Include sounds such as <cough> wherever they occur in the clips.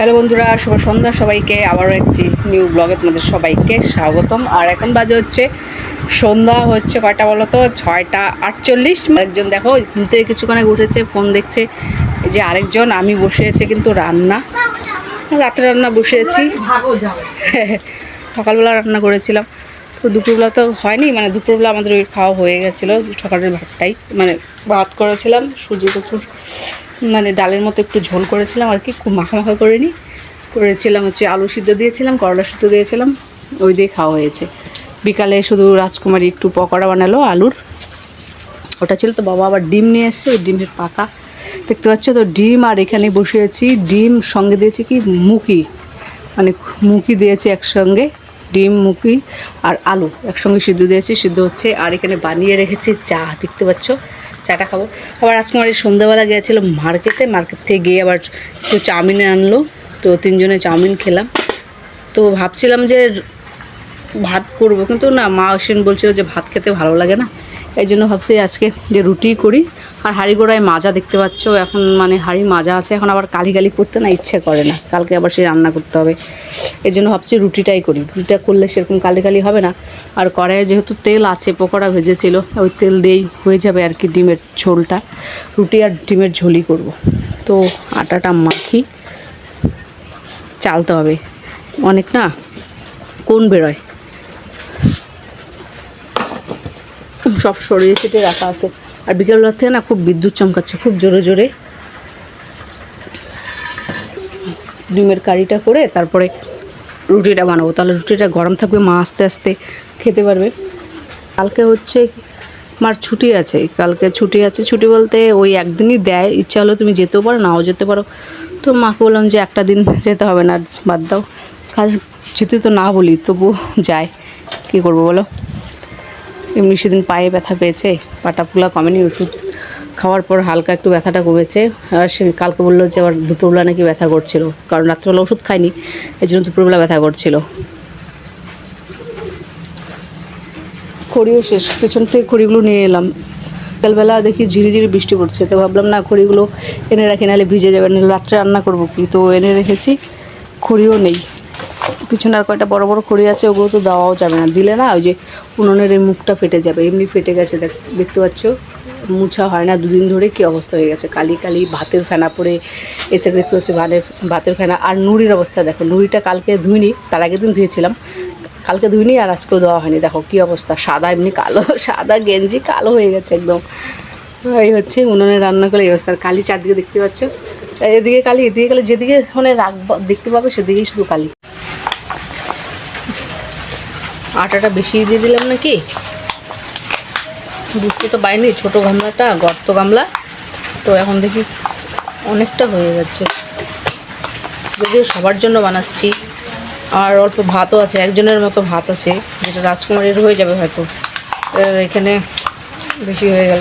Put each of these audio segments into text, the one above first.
Hello বন্ধুরা শুভ সন্ধ্যা সবাইকে। আবারও একটি নিউ ব্লগে তোমাদের সবাইকে স্বাগতম। আর এখন বাজে হচ্ছে সন্ধ্যা হচ্ছে কয়টা বলো তো? ছয়টা আটচল্লিশ। একজন দেখো ঘুম থেকে কিছুক্ষণে উঠেছে ফোন দেখছে যে আরেকজন আমি বসে আছে কিন্তু রান্না। রাতে রান্না বসে আছি। সকালবেলা রান্না করেছিলাম। তো দুপুরবেলা তো হয়নি মানে দুপুরবেলা আমাদের ওই খাওয়া হয়ে গেছিল, সকালের ভাতটাই মানে ভাত করেছিলাম, সুজি কচুর মানে ডালের মতো একটু ঝোল করেছিলাম আর কি, খুব মাখা মাখা করিনি, করেছিলাম হচ্ছে আলু সিদ্ধ দিয়েছিলাম, করলা সিদ্ধ দিয়েছিলাম, ওই দিয়ে খাওয়া হয়েছে। বিকালে শুধু রাজকুমারী একটু পকোড়া বানালো, আলুর, ওটা ছিল তো বাবা আবার ডিম নিয়ে এসছে, ওই ডিমের পাতা, দেখতে পাচ্ছ তো ডিম, আর এখানে বসে আছি ডিম সঙ্গে দিয়েছি কি, মুখি মানে মুখি দিয়েছি একসঙ্গে ডিম মুখি আর আলু একসঙ্গে সিদ্ধ দিয়েছি। সিদ্ধ হচ্ছে, আর এখানে বানিয়ে রেখেছি চা, দেখতে পাচ্ছ? চাটা খাব। আবার আজকে আমার এই সন্ধ্যাবেলা গিয়েছিল মার্কেটে, মার্কেট থেকে গিয়ে আবার একটু চাউমিনে আনলো। তো তিনজনে চাউমিন খেলাম। তো ভাবছিলাম যে ভাত করব, কিন্তু না, মা ওসেন বলছিল যে ভাত খেতে ভালো লাগে না। এই জন্য ভাবছি আজকে যে রুটি করি। আর হাঁড়ি গোড়ায় মাজা দেখতে পাচ্ছ, এখন মানে হাঁড়ি মাজা আছে, এখন আবার কালি কালি করতে না ইচ্ছে করে না, কালকে আবার সেই রান্না করতে হবে। এই জন্য ভাবছি রুটিটাই করি, রুটিটা করলে সেরকম কালি কালি হবে না। আর কড়াইয়ে যেহেতু তেল আছে, পকোড়া ভেজেছিল, ওই তেল দিয়েই হয়ে যাবে আর কি ডিমের ঝোলটা। রুটি আর ডিমের ঝোলই করব। তো আটাটা মাখি, চালতে হবে। অনেক না, কোন বেরোয়? সব সরিয়ে ছিটিয়ে রাখা আছে। আর বিকেলবেলা থেকে না খুব বিদ্যুৎ চমকাচ্ছে, খুব জোরে জোরে। ডিমের কারিটা করে তারপরে রুটিটা বানাবো। তাহলে রুটিটা গরম থাকবে, মা আস্তে আস্তে খেতে পারবে। কালকে হচ্ছে মার ছুটি আছে। কালকে ছুটি আছে, ছুটি বলতে ওই একদিনই দেয়। ইচ্ছা হলো তুমি যেতেও পারো, নাও যেতে পারো। তো মাকে বললাম যে একটা দিন যেতে হবে না, বাদ দাও। কাজ যেতে তো না বলি তবু যায়। কী করব বলো? এমনি সেদিন পায়ে ব্যথা পেয়েছে পাটা ফুলা কমেনি ওষুধ খাওয়ার পর হালকা একটু ব্যথাটা কমেছে। আর সে কালকে বলল যে আবার দুপুরবেলা নাকি ব্যথা করছিল, কারণ রাত্রেবেলা ওষুধ খায়নি এই জন্য দুপুরবেলা ব্যথা করছিল। খড়িও শেষ, পেছন থেকে খড়িগুলো নিয়ে এলাম। বিকালবেলা দেখি ঝিরিঝিরি বৃষ্টি পড়ছে, তো ভাবলাম না খড়িগুলো এনে রাখি, নাহলে ভিজে যাবে, নাহলে রাত্রে রান্না করব কি? তো এনে রেখেছি, খড়িও নেই। পিছনে আর কয়টা বড় বড় খড়ি আছে, ওগুলো তো দেওয়াও যাবে না। দিলে না ওই যে উনুনের এই মুখটা ফেটে যাবে, এমনি ফেটে গেছে, দেখ, দেখতে পাচ্ছ? মুছা হয় না, দুদিন ধরে কি অবস্থা হয়ে গেছে। কালি কালি ভাতের ফেনা পড়ে, এসে দেখতে পাচ্ছি ভাতের ভাতের ফেনা। আর নুড়ির অবস্থা দেখো, নুড়িটা কালকে ধুইনি, তার আগের দিন ধুয়েছিলাম। কালকে ধুইনি আর আজকেও দেওয়া হয়নি। দেখো কি অবস্থা, সাদা এমনি কালো, <laughs> সাদা গেঞ্জি কালো হয়ে গেছে একদম। এই হচ্ছে উনুনে রান্না করে এই অবস্থা। কালি চারদিকে দেখতে পাচ্ছ, এদিকে কালি এদিকে কালি, যেদিকে মানে রাখব, দেখতে পাবে সেদিকেই শুধু কালি। আটাটা বেশি দিয়ে দিলাম নাকি? বুঝতে তো পারিনি, ছোটো গামলাটা, গর্ত গামলা। তো এখন দেখি অনেকটা হয়ে যাচ্ছে যদিও সবার জন্য বানাচ্ছি, আর অল্প ভাতও আছে, একজনের মতো ভাত আছে, যেটা রাজকুমারীর হয়ে যাবে হয়তো। এখানে বেশি হয়ে গেল।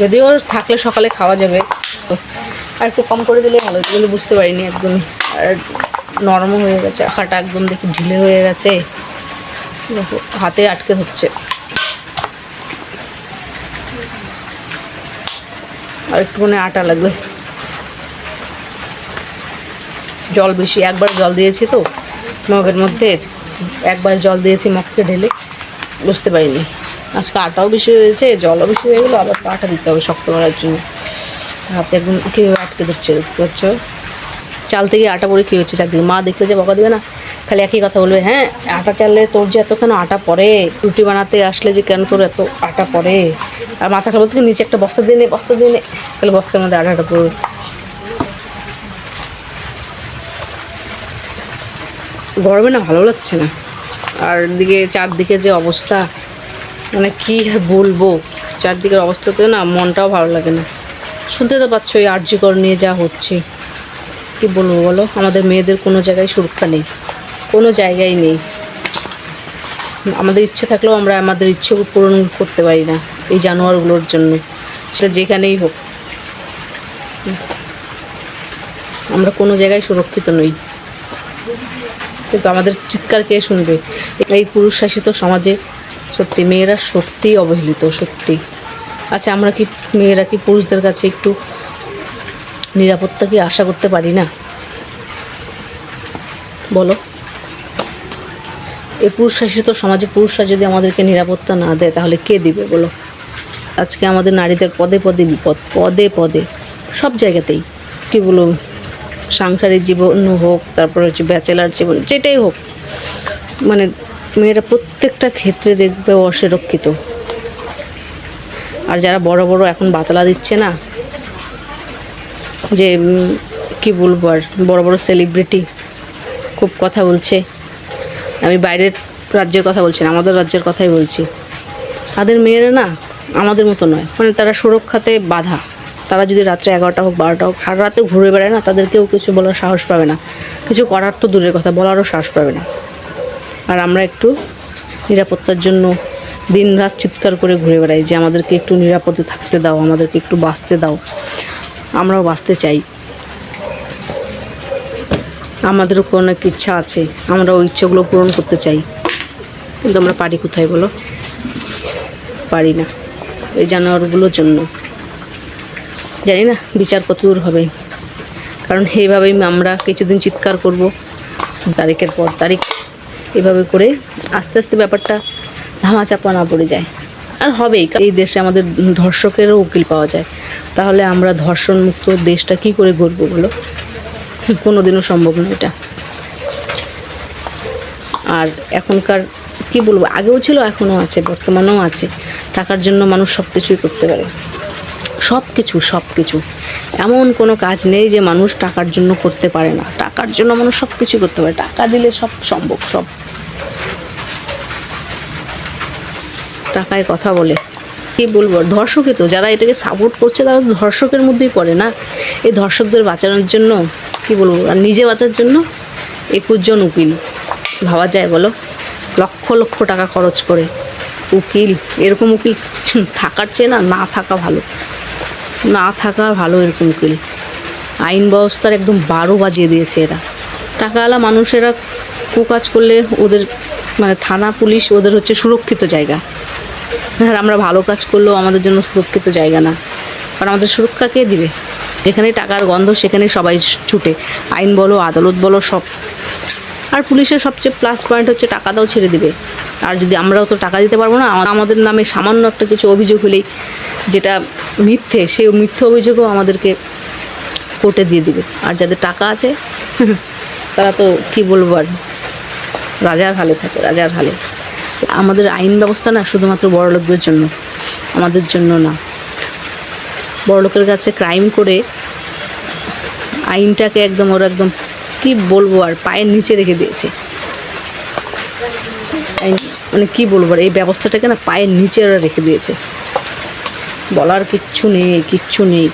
যদিও থাকলে সকালে খাওয়া যাবে আর একটু কম করে দিলে ভালো হতো বুঝতে পারিনি একদমই। আর নরমও হয়ে গেছে, আখাটা একদম দেখি ঢিলে হয়ে গেছে। হাতে আটকে ধরছে আর একটুখানি আটা লাগবে। জল বেশি, একবার জল দিয়েছি তো, মগের মধ্যে একবার জল দিয়েছি মগকে ঢেলে, বুঝতে পারিনি। আজকে আটাও বেশি হয়েছে জলও বেশি হয়ে গেলো, আবার আটা দিতে হবে শক্ত করার জন্য। হাতে একদম কীভাবে আটকে ধরছে, দেখতে পাচ্ছ? চাল থেকে আটা পরে কী হচ্ছে? চারদিকে মা দেখলে যে বকা দেবে না? খালি একই কথা বলবে হ্যাঁ? আটা চাললে তোর যে এত কেন আটা পড়ে, রুটি বানাতে আসলে যে কেন তোর এত আটা পড়ে? আর মাথা খাব থেকে নিচে একটা বস্তা দিয়ে নে, বস্তা দিয়ে নে। তাহলে বস্তার মধ্যে আটাটা পড়বে। গরমে না ভালো লাগছে না। আর দিকে চারদিকে যে অবস্থা মানে কী আর বলব? চারদিকের অবস্থাতে না মনটাও ভালো লাগে না। শুনতে তো পাচ্ছ ওই আর্যিকর নিয়ে যা হচ্ছে। কি বলব বলো? আমাদের মেয়েদের কোনো জায়গায় সুরক্ষা নেই। কোনো জায়গায় নেই। আমাদের ইচ্ছে থাকলেও আমরা আমাদের ইচ্ছে পূরণ করতে পারি না এই জানোয়ারগুলোর জন্য। সেটা যেখানেই হোক। আমরা কোনো জায়গায় সুরক্ষিত নই। কিন্তু আমাদের চিৎকার কে শুনবে? এই পুরুষ শাসিত সমাজে সত্যি মেয়েরা সত্যিই অবহেলিত সত্যি আচ্ছা আমরা কি মেয়েরা কি পুরুষদের কাছে একটু নিরাপত্তা কি আশা করতে পারি না? বলো। এই পুরুষ শাসিত সমাজে পুরুষরা যদি আমাদেরকে নিরাপত্তা না দেয়, তাহলে কে দিবে বলো? আজকে আমাদের নারীদের পদে পদে বিপদ, পদে পদে, সব জায়গাতেই। কী বলব সাংসারিক জীবন হোক, তারপর হচ্ছে ব্যাচেলার জীবন, যেটাই হোক। মানে মেয়েরা প্রত্যেকটা ক্ষেত্রে দেখবে অসুরক্ষিত। আর যারা বড় বড় এখন বাতলা দিচ্ছে না, যে কি বলব আর, বড় বড় সেলিব্রিটি খুব কথা বলছে। আমি বাইরের রাজ্যের কথা বলছি না, আমাদের রাজ্যের কথাই বলছি। তাদের মেয়েরা না আমাদের মতো নয়। মানে তারা সুরক্ষাতে বাধা। তারা যদি রাত্রে এগারোটা হোক, বারোটা হোক, সারা রাতে ঘুরে বেড়ায় না, তাদেরকেও কিছু বলার সাহস পাবে না। কিছু করার তো দূরের কথা, বলারও সাহস পাবে না। আর আমরা একটু নিরাপত্তার জন্য দিন রাত চিৎকার করে ঘুরে বেড়াই যে, আমাদেরকে একটু নিরাপদে থাকতে দাও, আমাদেরকে একটু বাঁচতে দাও। আমরাও বাঁচতে চাই। আমাদেরও কোনো অনেক ইচ্ছা আছে, আমরা ওই ইচ্ছাগুলো পূরণ করতে চাই। কিন্তু আমরা পারি কোথায় বলো? পারি না, এই জানোয়ারগুলোর জন্য। জানি না, বিচার কত দূর হবে। কারণ এইভাবেই আমরা কিছুদিন চিৎকার করব, তারিখের পর তারিখ, এভাবে করে আস্তে আস্তে ব্যাপারটা ধামাচাপা না পড়ে যায়। আর হবেই এই দেশে আমাদের ধর্ষকেরও উকিল পাওয়া যায়। তাহলে আমরা ধর্ষণ মুক্ত দেশটা কি করে গড়ব বলো? কোনোদিনও সম্ভব না এটা। আর এখনকার, কি বলব, আগেও ছিল, এখনও আছে, বর্তমানেও আছে। টাকার জন্য মানুষ সব কিছুই করতে পারে। সব কিছু সব কিছু এমন কোনো কাজ নেই যে মানুষ টাকার জন্য করতে পারে না। টাকার জন্য মানুষ সব কিছু করতে পারে। টাকা দিলে সব সম্ভব, সব। টাকায় কথা বলে। কি বলব ধর্ষকে তো, যারা এটাকে সাপোর্ট করছে তারা ধর্ষকের মধ্যেই পড়ে না। এই ধর্ষকদের বাঁচানোর জন্য, কি বলব, আর নিজে বাঁচার জন্য একুশ জন উকিল। ভাবা যায় বলো, লক্ষ লক্ষ টাকা খরচ করে। উকিল, এরকম উকিল থাকার চেয়ে না না থাকা ভালো। না থাকা ভালো এরকম উকিল। আইন ব্যবস্থার একদম বারো বাজিয়ে দিয়েছে এরা। টাকাওয়ালা মানুষেরা কুকাজ করলে ওদের মানে থানা, পুলিশ ওদের হচ্ছে সুরক্ষিত জায়গা। আর আমরা ভালো কাজ করলেও আমাদের জন্য সুরক্ষিত জায়গা না। কারণ আমাদের সুরক্ষা কে দিবে? যেখানে টাকার গন্ধ সেখানে সবাই ছুটে। আইন বলো, আদালত বলো, সব। আর পুলিশের সবচেয়ে প্লাস পয়েন্ট হচ্ছে টাকা দাও ছেড়ে দিবে। আর যদি আমরাও তো টাকা দিতে পারব না আমাদের নামে সামান্য একটা কিছু অভিযোগ হলেই যেটা মিথ্যে, সেই মিথ্যে অভিযোগও আমাদেরকে কোর্টে দিয়ে দিবে। আর যাদের টাকা আছে, <laughs> তারা তো কি বলব আর? রাজার হালে থাকে, রাজার হালে। আমাদের আইন ব্যবস্থা না শুধুমাত্র বড় লোকদের জন্য, আমাদের জন্য না। বড় লোকের কাছে ক্রাইম করে আইনটাকে একদম ওরা একদম কি বলব আর পায়ের নিচে রেখে দিয়েছে। মানে কি বলব আর এই ব্যবস্থাটাকে না পায়ের নিচে ওরা রেখে দিয়েছে। বলার কিচ্ছু নেই কিচ্ছু নেই।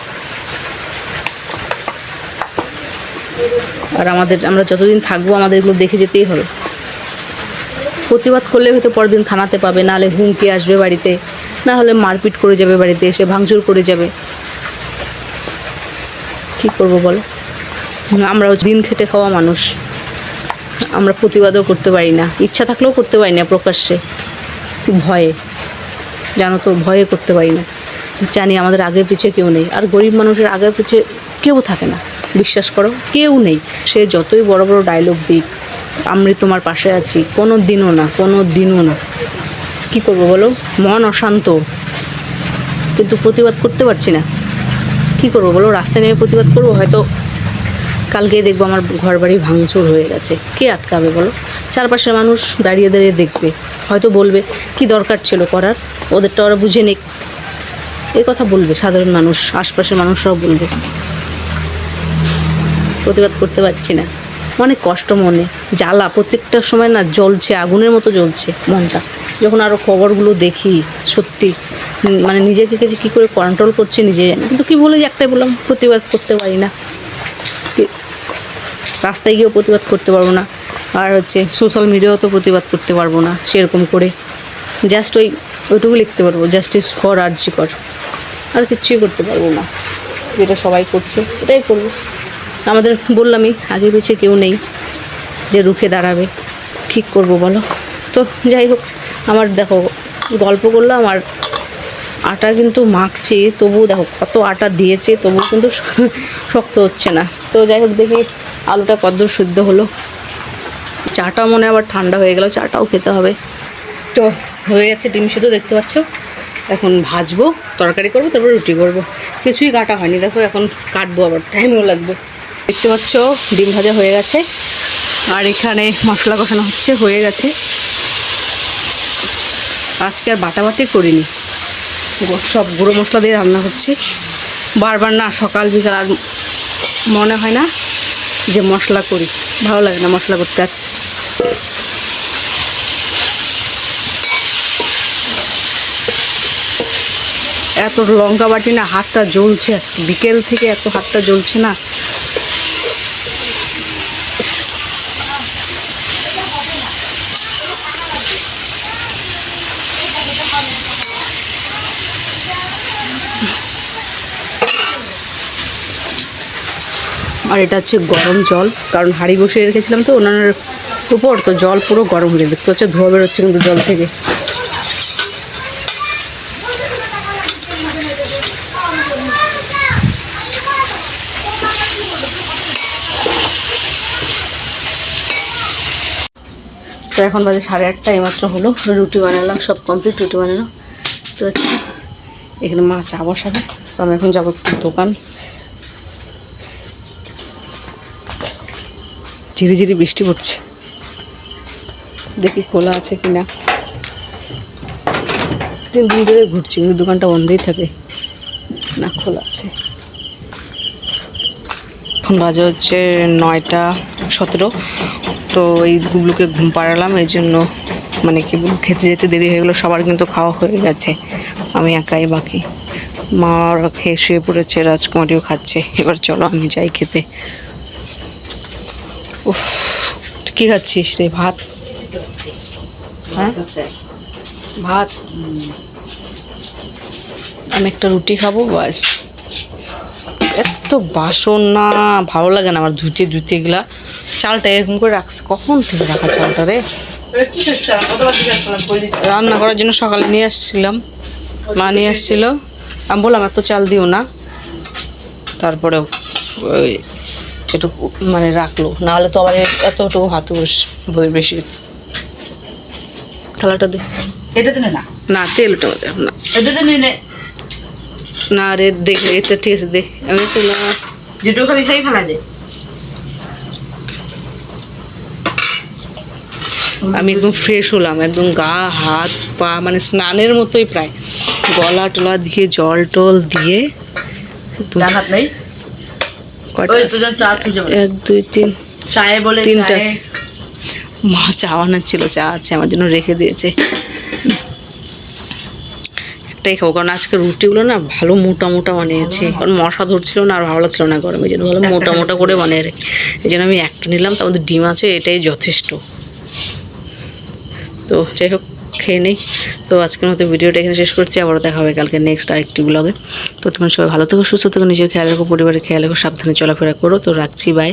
আর আমাদের, আমরা যতদিন থাকব আমাদের এগুলো দেখে যেতেই হবে। প্রতিবাদ করলে হয়তো পরের দিন থানাতে পাবে, নাহলে হুমকি আসবে বাড়িতে না হলে মারপিট করে যাবে বাড়িতে, এসে ভাঙচুর করে যাবে। কি করব বলো? আমরাও দিন খেটে খাওয়া মানুষ। আমরা প্রতিবাদও করতে পারি না। ইচ্ছা থাকলেও করতে পারি না প্রকাশ্যে। ভয়ে। জানো তো, ভয়ে করতে পারি না। জানি আমাদের আগে পিছে কেউ নেই। আর গরিব মানুষের আগে পিছে কেউ থাকে না। বিশ্বাস করো, কেউ নেই। সে যতই বড় বড় ডায়লগ দিক আমি তোমার পাশে আছি। কোনো দিনও না কোনো দিনও না। কি করব বলো? মন অশান্ত। কিন্তু প্রতিবাদ করতে পারছি না। কি করব বলো? রাস্তায় নেমে প্রতিবাদ করব? হয়তো কালকে দেখব আমার ঘর বাড়ি ভাঙচুর হয়ে গেছে। কে আটকাবে বলো? চারপাশের মানুষ দাঁড়িয়ে দাঁড়িয়ে দেখবে। হয়তো বলবে, কি দরকার ছিল করার? ওদেরটা ওরা বুঝে নিক। এই কথা বলবে সাধারণ মানুষ, আশপাশের মানুষরাও বলবে। প্রতিবাদ করতে পারছি না। অনেক কষ্ট মনে, জ্বালা, প্রত্যেকটা সময় না জ্বলছে, আগুনের মতো জ্বলছে মনটা। যখন আরও খবরগুলো দেখি, সত্যি মানে নিজেকে কাছে কী করে কন্ট্রোল করছে নিজে জানি কিন্তু কী বলে যে একটাই বললাম, প্রতিবাদ করতে পারি না। রাস্তায় গিয়েও প্রতিবাদ করতে পারব না। আর হচ্ছে সোশ্যাল মিডিয়াও তো প্রতিবাদ করতে পারব না, সেরকম করে। জাস্ট ওই, ওইটুকু লিখতে পারব জাস্টিস ফর আর্জি কর। আর কিচ্ছুই করতে পারব না। যেটা সবাই করছে, ওটাই করব। আমাদের বললামই, আগে পিছিয়ে কেউ নেই যে রুখে দাঁড়াবে। ঠিক করব বলো? তো যাই হোক, আমার দেখো, গল্প করলাম আর আটা কিন্তু মাখছে, তবুও দেখো কত আটা দিয়েছে, তবুও কিন্তু <laughs> শক্ত হচ্ছে না। তো যাই হোক, দেখি আলুটা কদ্দূর শুদ্ধ হলো। চাটা মনে আবার ঠান্ডা হয়ে গেল, চাটাও খেতে হবে। তো হয়ে গেছে ডিম সিদ্ধ, দেখতে পাচ্ছ? এখন ভাজবো, তরকারি করব, তারপর রুটি করব। কিছুই কাটা হয়নি, দেখো এখন কাটবো আবার টাইমও লাগবে। দেখতে পাচ্ছ, ডিম ভাজা হয়ে গেছে। আর এখানে মশলা কষানো হচ্ছে, হয়ে গেছে। আজকে আর বাটাবাটি করিনি। সব গুঁড়ো মশলা দিয়ে রান্না হচ্ছে। বারবার না, সকাল, বিকাল, আর মনে হয় না যে মশলা করি। ভালো লাগে না মশলা করতে। আর এত লঙ্কা বাটি না, হাতটা জ্বলছে আজকে। বিকেল থেকে এত হাতটা জ্বলছে না। আর এটা হচ্ছে গরম জল, কারণ হাঁড়ি বসিয়ে রেখেছিলাম তো উনানের উপর, তো জল পুরো গরম হয়ে দেখতে হচ্ছে ধোয়া বেরোচ্ছে কিন্তু জল থেকে। তো এখন বাজে সাড়ে আটটা, এইমাত্র হলো। রুটি বানালাম, সব কমপ্লিট রুটি বানানো। তো এখানে মাছ চা বসাবে। তো আমি এখন যাব দোকান। ঝিরি ঝিরি বৃষ্টি পড়ছে। দেখি খোলা আছে কি না তিন দিন ধরে ঘুরছি, কিন্তু দোকানটা বন্ধই থাকে। না, খোলা আছে। এখন বাজে হচ্ছে নয়টা সতেরো। তো এই গুবলুকে ঘুম পাড়ালাম, এই জন্য মানে কি খেতে যেতে দেরি হয়ে গেলো, সবার কিন্তু খাওয়া হয়ে গেছে। আমি একাই বাকি। মা খেয়ে শুয়ে পড়েছে, রাজকুমারীও খাচ্ছে। এবার চলো আমি যাই খেতে। উফ, কি খাচ্ছিস রে? ভাত? হ্যাঁ? ভাত? আমি একটা রুটি খাব বাস এত বাসন না ভালো লাগে না আমার ধুতে ধুতে এগুলা চালটা এরকম করে রাখছে, কখন থেকে রাখা চালটা রে? রান্না করার জন্য সকালে নিয়ে আসছিলাম। মা নিয়ে আসছিল। আমি বললাম, এত চাল দিও না। তারপরেও একটু মানে রাখল। নাহলে তো আবার এতটুকু হাত বস বেশি থালাটা দে। এটা না না। তেলটা এটা নে না। রে দেখ এটা ঠিক আছে দে। আমি তো না যেটুকু খাবি খাই ফেলা দে। আমি একদম ফ্রেশ হলাম একদম গা হাত পা মানে স্নানের মতোই প্রায়। গলা টলা দিয়ে জল টল দিয়ে হাত নেই কয়টা ওই আছে? তোদের চা খুঁজে বলে এক দুই তিন। বলে তিনটা মা চা বানাচ্ছিল চা আছে আমার জন্য রেখে দিয়েছে। একটাই খাব কারণ আজকে রুটিগুলো না ভালো মোটা মোটা বানিয়েছি। কারণ মশা ধরছিল না আর ভালো লাগছিল না গরমে জন্য ভালো মোটা মোটা করে বানিয়ে রেখে এই জন্য আমি একটা নিলাম তার মধ্যে ডিম আছে এটাই যথেষ্ট। তো যাই হোক খেয়ে নেই। তো আজকের মতো ভিডিওটা এখানে শেষ করছি। আবারও দেখা হবে কালকে নেক্সট আরেকটি ব্লগে তো তোমার সবাই ভালো থেকো, সুস্থ থেকো, নিজের খেয়াল রাখো, পরিবারের খেয়াল রাখো, সাবধানে চলাফেরা করো। তো রাখছি বাই